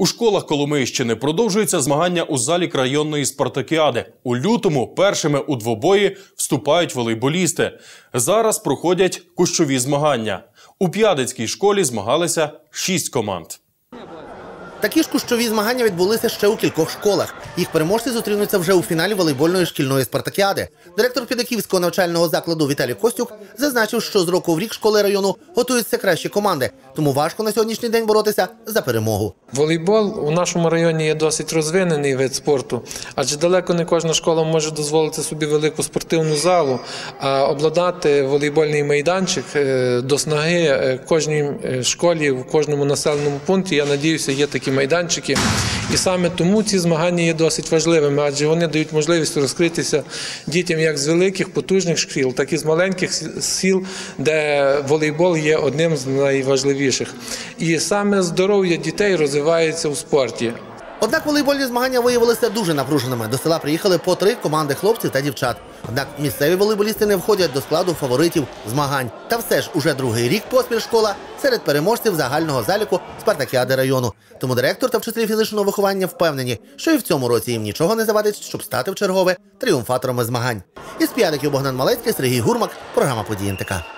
У школах Коломийщини продовжуються змагання у залі районної спартакіади. У лютому першими у двобої вступають волейболісти. Зараз проходять кущові змагання. У П'ядицькій школі змагалися шість команд. Такі ж кущові змагання відбулися ще у кількох школах. Їх переможці зустрінуться вже у фіналі волейбольної шкільної спартакіади. Директор Підаківського навчального закладу Віталій Костюк зазначив, що з року в рік школи району готуються кращі команди, тому важко на сьогоднішній день боротися за перемогу. Волейбол у нашому районі є досить розвинений вид спорту, адже далеко не кожна школа може дозволити собі велику спортивну залу, а обладнати волейбольний майданчик е, до снаги е, кожній е, школі, в кожному населеному пункті. Я надіюся, є такі майданчики. І саме тому ці змагання є досить важливими, адже вони дають можливість розкритися дітям як з великих потужних шкіл, так і з маленьких сіл, де волейбол є одним з найважливіших. І саме здоров'я дітей розвивається у спорті. Однак волейбольні змагання виявилися дуже напруженими. До села приїхали по три команди хлопців та дівчат. Однак місцеві волейболісти не входять до складу фаворитів змагань. Та все ж уже другий рік поспіль школа серед переможців загального заліку Спартакіади району. Тому директор та вчителі фізичного виховання впевнені, що і в цьому році їм нічого не завадить, щоб стати в чергове тріумфаторами змагань. Із п'ятиків Богдан Малецький, Сергій Гурмак, програма «Події НТК».